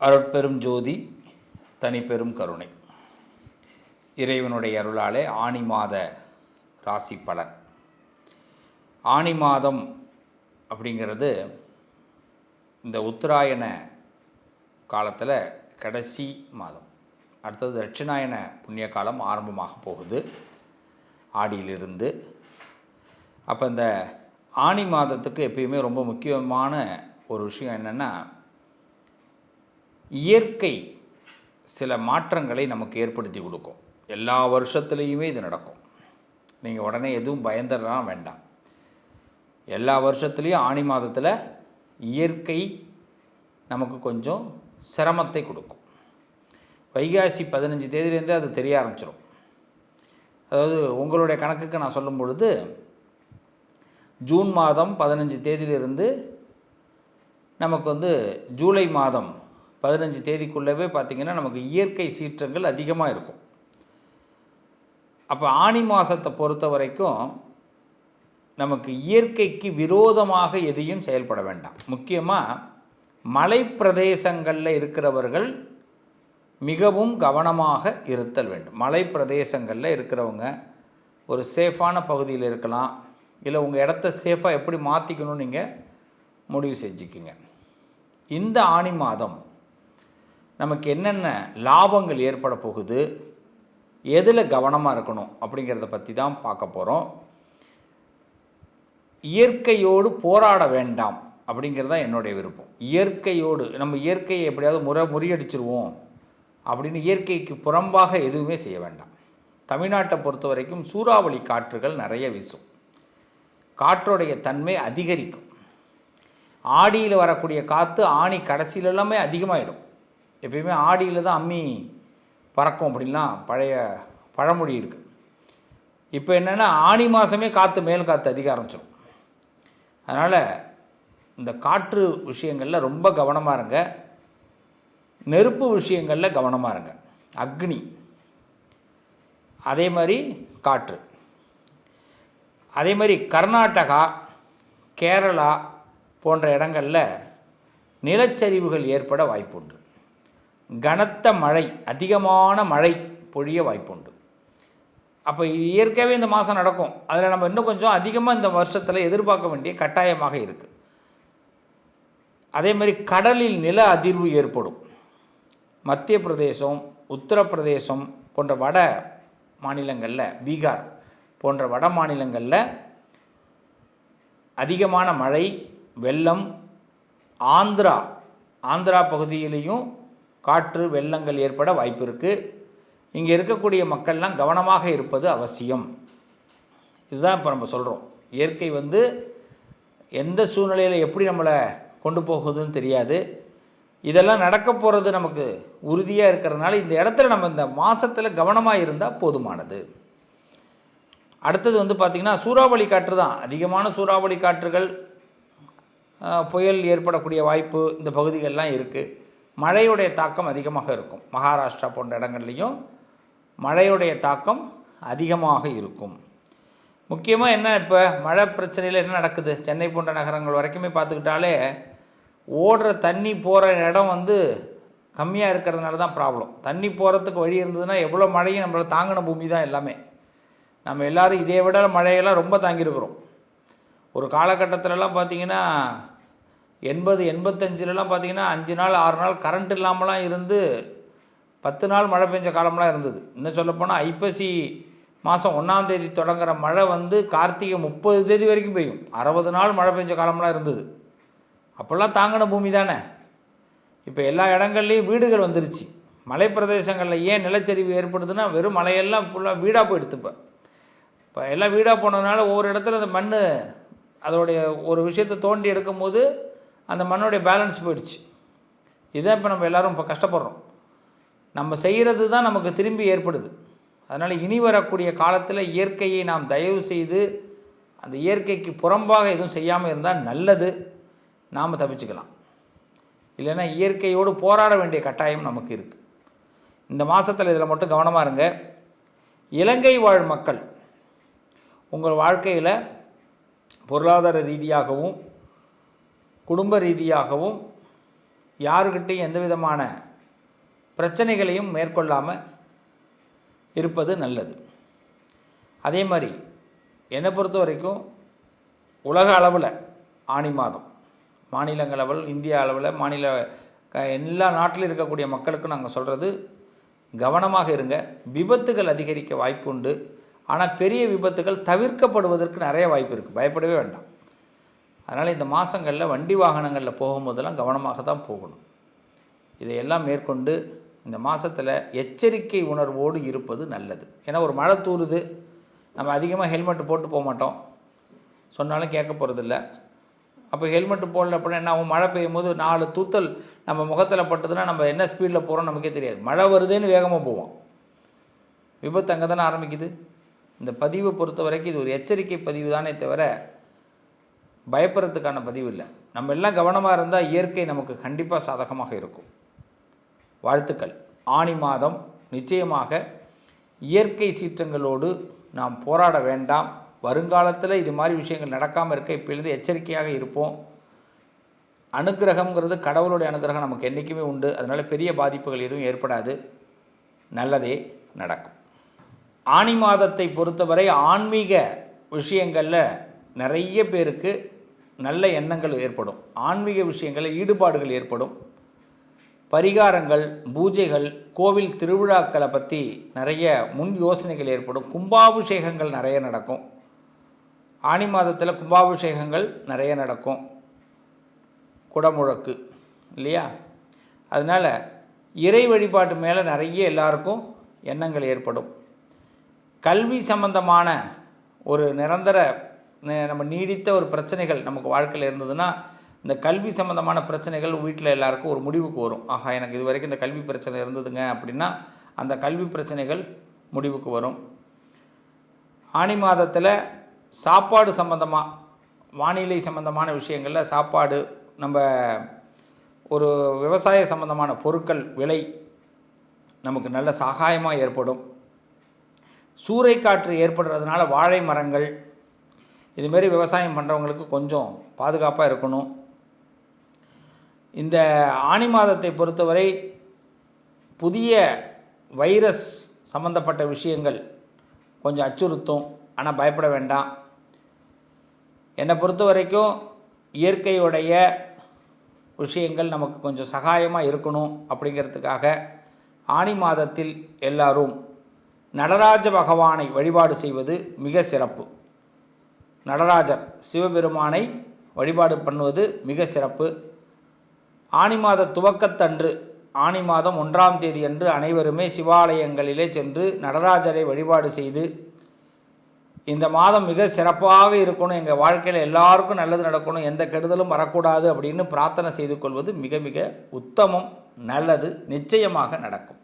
அருட்பெரும் ஜோதி தனிப்பெரும் கருணை. இறைவனுடைய அருளாலே ஆனி மாத ராசி பலன். ஆனி மாதம் அப்படிங்கிறது இந்த உத்தராயண காலத்தில் கடைசி மாதம். அடுத்தது தட்சிணாயன புண்ணிய காலம் ஆரம்பமாக போகுது. ஆடியிலிருந்து. அப்போ இந்த ஆனி மாதத்துக்கு எப்பயுமே ரொம்ப முக்கியமான ஒரு விஷயம் என்னென்னா இயற்கை சில மாற்றங்களை நமக்கு ஏற்படுத்தி கொடுக்கும். எல்லா வருஷத்துலேயுமே இது நடக்கும். நீங்கள் உடனே எதுவும் பயந்துடலாம் வேண்டாம். எல்லா வருஷத்துலேயும் ஆணி மாதத்தில் இயற்கை நமக்கு கொஞ்சம் சிரமத்தை கொடுக்கும். வைகாசி பதினஞ்சு தேதியிலேருந்தே அது தெரிய ஆரம்பிச்சிடும் அதாவது உங்களுடைய கணக்குக்கு நான் சொல்லும் பொழுது ஜூன் மாதம் பதினஞ்சு தேதியிலிருந்து நமக்கு வந்து ஜூலை மாதம் பதினஞ்சு தேதிக்குள்ளவே பார்த்திங்கன்னா நமக்கு இயற்கை சீற்றங்கள் அதிகமாக இருக்கும். அப்போ ஆணி மாதத்தை பொறுத்த வரைக்கும் நமக்கு இயற்கைக்கு விரோதமாக எதையும் செயல்பட வேண்டாம். முக்கியமாக மலை பிரதேசங்களில் இருக்கிறவர்கள் மிகவும் கவனமாக இருத்தல் வேண்டும். மலை பிரதேசங்களில் இருக்கிறவங்க ஒரு சேஃபான பகுதியில் இருக்கலாம். இல்லை உங்கள் இடத்த சேஃபாக எப்படி மாற்றிக்கணும்னு நீங்கள் முடிவு செஞ்சுக்கிங்க. இந்த ஆணி மாதம் நமக்கு என்னென்ன லாபங்கள் ஏற்பட போகுது எதில் கவனமாக இருக்கணும் அப்படிங்கிறத பற்றி தான் பார்க்க போகிறோம் இயற்கையோடு போராட வேண்டாம் அப்படிங்கிறது தான் என்னுடைய விருப்பம். இயற்கையோடு நம்ம இயற்கையை எப்படியாவது முறை முறியடிச்சிருவோம் அப்படின்னு இயற்கைக்கு புறம்பாக எதுவுமே செய்ய வேண்டாம். தமிழ்நாட்டை பொறுத்த வரைக்கும் சூறாவளி காற்றுகள் நிறைய வீசும். காற்றுடைய தன்மை அதிகரிக்கும். ஆடியில் வரக்கூடிய காற்று ஆணி கடைசியிலெல்லாமே அதிகமாகிடும் எப்பயுமே ஆடியில் தான் அம்மி பறக்கும் அப்படின்லாம் பழைய பழமொழி இருக்குது இப்போ என்னென்னா ஆணி மாதமே காற்று மேல் காற்று அதிக ஆரம்பிச்சிடும் அதனால் இந்த காற்று விஷயங்களில் ரொம்ப கவனமாக இருங்க. நெருப்பு விஷயங்களில் கவனமாக இருங்க. அக்னி. அதே மாதிரி காற்று. அதே மாதிரி கர்நாடகா கேரளா போன்ற இடங்களில் நிலச்சரிவுகள் ஏற்பட வாய்ப்புண்டு. கனத்த மழை அதிகமான மழை பொழிய வாய்ப்புண்டு. அப்போ இது இயற்கையாகவே இந்த மாதம் நடக்கும். அதில் நம்ம இன்னும் கொஞ்சம் அதிகமாக இந்த வருஷத்தில் எதிர்பார்க்க வேண்டிய கட்டாயமாக இருக்குது அதே மாதிரி கடலில் நில அதிர்வு ஏற்படும். மத்திய பிரதேசம் உத்தரப்பிரதேசம் போன்ற வட மாநிலங்களில் பீகார் போன்ற வட மாநிலங்களில் அதிகமான மழை வெள்ளம் ஆந்திரா ஆந்திரா பகுதியிலையும் காற்று வெள்ளங்கள் ஏற்பட வாய்ப்பு இருக்குது இங்கே இருக்கக்கூடிய மக்கள்லாம் கவனமாக இருப்பது அவசியம். இதுதான் இப்போ நம்ம சொல்கிறோம் இயற்கை வந்து எந்த சூழ்நிலையில் எப்படி நம்மளை கொண்டு போகுதுன்னு தெரியாது. இதெல்லாம் நடக்க போகிறது நமக்கு உறுதியாக இருக்கிறதுனால இந்த இடத்துல நம்ம இந்த மாதத்தில் கவனமாக இருந்தால் போதுமானது. அடுத்தது வந்து பார்த்திங்கன்னா சூறாவளி காற்று தான். அதிகமான சூறாவளி காற்றுகள் புயல் ஏற்படக்கூடிய வாய்ப்பு இந்த பகுதிகள்லாம் இருக்குது மழையுடைய தாக்கம் அதிகமாக இருக்கும். மகாராஷ்டிரா போன்ற இடங்கள்லையும் மழையுடைய தாக்கம் அதிகமாக இருக்கும். முக்கியமாக என்ன இப்போ மழை பிரச்சனையில் என்ன நடக்குது? சென்னை போன்ற நகரங்கள் வரைக்குமே பார்த்துக்கிட்டாலே ஓடுற தண்ணி போகிற இடம் வந்து கம்மியாக இருக்கிறதுனால தான் ப்ராப்ளம் தண்ணி போகிறதுக்கு வழி இருந்ததுன்னா எவ்வளோ மழையும் நம்மளை தாங்கின பூமி தான் எல்லாமே. நம்ம எல்லாரும் இதை விட மழையெல்லாம் ரொம்ப தாங்கியிருக்கிறோம். ஒரு காலகட்டத்திலலாம் பார்த்திங்கன்னா எண்பது எண்பத்தஞ்சிலலாம் பார்த்தீங்கன்னா அஞ்சு நாள் ஆறு நாள் கரண்ட் இல்லாமலாம் இருந்து பத்து நாள் மழை பெஞ்ச காலம்லாம் இருந்தது. இன்னும் சொல்லப்போனால் ஐப்பசி மாதம் ஒன்றாம் தேதி தொடங்குற மழை வந்து கார்த்திகை முப்பது தேதி வரைக்கும் பெய்யும். அறுபது நாள் மழை பெஞ்ச காலம்லாம் இருந்தது. அப்போல்லாம் தாங்கின பூமி தானே. இப்போ எல்லா இடங்கள்லையும் வீடுகள் வந்துருச்சு. மலை பிரதேசங்களில் ஏன் நிலச்சரிவு ஏற்படுதுன்னா வெறும் மலையெல்லாம் ஃபுல்லாக வீடாக போயிடுத்து இப்போ. இப்போ எல்லாம் வீடாக போனதுனால ஒவ்வொரு இடத்துல அந்த மண் அதோடைய ஒரு விஷயத்தை தோண்டி எடுக்கும்போது அந்த மண்ணுடைய பேலன்ஸ் போயிடுச்சு. இதுதான் இப்போ நம்ம எல்லாரும் இப்போ கஷ்டப்படுறோம். நம்ம செய்கிறது தான் நமக்கு திரும்பி ஏற்படுது. அதனால் இனி வரக்கூடிய காலத்தில் இயற்கையை நாம் தயவு செய்து அந்த இயற்கைக்கு புறம்பாக எதுவும் செய்யாமல் இருந்தால் நல்லது. நாம் தப்பிச்சுக்கலாம். இல்லைன்னா இயற்கையோடு போராட வேண்டிய கட்டாயம் நமக்கு இருக்குது இந்த மாதத்தில் இதில் மட்டும் கவனமாக இருங்க. இலங்கை வாழ் மக்கள் உங்கள் வாழ்க்கையில் பொருளாதார ரீதியாகவும் குடும்ப ரீதியாகவும் யாருக்கிட்டையும் எந்த விதமான பிரச்சனைகளையும் மேற்கொள்ளாமல் இருப்பது நல்லது. அதே மாதிரி என்னை பொறுத்த வரைக்கும் உலக அளவில் ஆணி மாதம் மாநிலங்களவில் இந்திய அளவில் மாநில க எல்லா நாட்டிலும் இருக்கக்கூடிய மக்களுக்கும் நாங்கள் சொல்கிறது கவனமாக இருங்க. விபத்துகள் அதிகரிக்க வாய்ப்பு உண்டு. ஆனால் பெரிய விபத்துகள் தவிர்க்கப்படுவதற்கு நிறைய வாய்ப்பு இருக்குது பயப்படவே வேண்டாம். அதனால் இந்த மாதங்களில் வண்டி வாகனங்களில் போகும்போதெல்லாம் கவனமாக தான் போகணும். இதையெல்லாம் மேற்கொண்டு இந்த மாதத்தில் எச்சரிக்கை உணர்வோடு இருப்பது நல்லது. ஏன்னா ஒரு மழை தூறுது நம்ம அதிகமாக ஹெல்மெட் போட்டு போக மாட்டோம். சொன்னாலும் கேட்க போகிறதில்ல அப்போ ஹெல்மெட்டு போடல அப்படின்னா என்ன ஆகும் மழை பெய்யும் போது நாலு தூத்தல் நம்ம முகத்தில் பட்டதுன்னா நம்ம என்ன ஸ்பீடில் போகிறோம் நமக்கே தெரியாது. மழை வருதுன்னு வேகமாக போவோம். விபத்து அங்கே தானே ஆரம்பிக்குது. இந்த பதிவை பொறுத்த வரைக்கும் இது ஒரு எச்சரிக்கை பதிவு தானே தவிர பயப்படுறதுக்கான பதிவு இல்லை. நம்ம எல்லாம் கவனமாக இருந்தால் இயற்கை நமக்கு கண்டிப்பாக சாதகமாக இருக்கும். வாழ்த்துக்கள். ஆணி மாதம் நிச்சயமாக இயற்கை சீற்றங்களோடு நாம் போராட வேண்டாம். வருங்காலத்தில் இது மாதிரி விஷயங்கள் நடக்காமல் இருக்க இப்பொழுது எச்சரிக்கையாக இருப்போம். அனுக்கிரகம்ங்கிறது கடவுளுடைய அனுக்கிரகம் நமக்கு என்றைக்குமே உண்டு. அதனால் பெரிய பாதிப்புகள் எதுவும் ஏற்படாது. நல்லதே நடக்கும். ஆணி மாதத்தை பொறுத்தவரை ஆன்மீக விஷயங்களில் நிறைய பேருக்கு நல்ல எண்ணங்கள் ஏற்படும். ஆன்மீக விஷயங்களில் ஈடுபாடுகள் ஏற்படும். பரிகாரங்கள் பூஜைகள் கோவில் திருவிழாக்களை பற்றி நிறைய முன் யோசனைகள் ஏற்படும். கும்பாபிஷேகங்கள் நிறைய நடக்கும். ஆனி மாதத்தில் கும்பாபிஷேகங்கள் நிறைய நடக்கும். குடமுழக்கு இல்லையா? அதனால் இறை வழிபாட்டு மேலே நிறைய எல்லாருக்கும் எண்ணங்கள் ஏற்படும். கல்வி சம்பந்தமான ஒரு நிரந்தர நம்ம நீடித்த ஒரு பிரச்சனைகள் நமக்கு வாழ்க்கையில் இருந்ததுன்னா இந்த கல்வி சம்மந்தமான பிரச்சனைகள் வீட்டில் எல்லாருக்கும் ஒரு முடிவுக்கு வரும். ஆஹா எனக்கு இது வரைக்கும் இந்த கல்வி பிரச்சனை இருந்ததுங்க அப்படின்னா அந்த கல்வி பிரச்சனைகள் முடிவுக்கு வரும். ஆனி மாதத்தில் சாப்பாடு சம்மந்தமாக வானிலை சம்பந்தமான விஷயங்களில் சாப்பாடு நம்ம ஒரு விவசாய சம்பந்தமான பொருட்கள் விலை நமக்கு நல்ல சகாயமாக ஏற்படும். சூறைக்காற்று ஏற்படுறதுனால வாழை மரங்கள் இதுமாரி விவசாயம் பண்ணுறவங்களுக்கு கொஞ்சம் பாதுகாப்பாக இருக்கணும். இந்த ஆனி மாதத்தை பொறுத்தவரை புதிய வைரஸ் சம்பந்தப்பட்ட விஷயங்கள் கொஞ்சம் அச்சுறுத்தும். ஆனால் பயப்பட வேண்டாம். என்னை பொறுத்த வரைக்கும் இயற்கையுடைய விஷயங்கள் நமக்கு கொஞ்சம் சகாயமாக இருக்கணும் அப்படிங்கிறதுக்காக ஆனி மாதத்தில் எல்லாரும் நடராஜ பகவானை வழிபாடு செய்வது மிக சிறப்பு. நடராஜர் சிவபெருமானை வழிபாடு பண்ணுவது மிக சிறப்பு. ஆனி மாத துவக்கத்தன்று ஆனி மாதம் ஒன்றாம் தேதி அன்று அனைவருமே சிவாலயங்களிலே சென்று நடராஜரை வழிபாடு செய்து இந்த மாதம் மிக சிறப்பாக இருக்கணும் எங்கள் வாழ்க்கையில் எல்லாருக்கும் நல்லது நடக்கணும் எந்த கெடுதலும் வரக்கூடாது அப்படின்னு பிரார்த்தனை செய்து கொள்வது மிக மிக உத்தமம் நல்லது நிச்சயமாக நடக்கும்.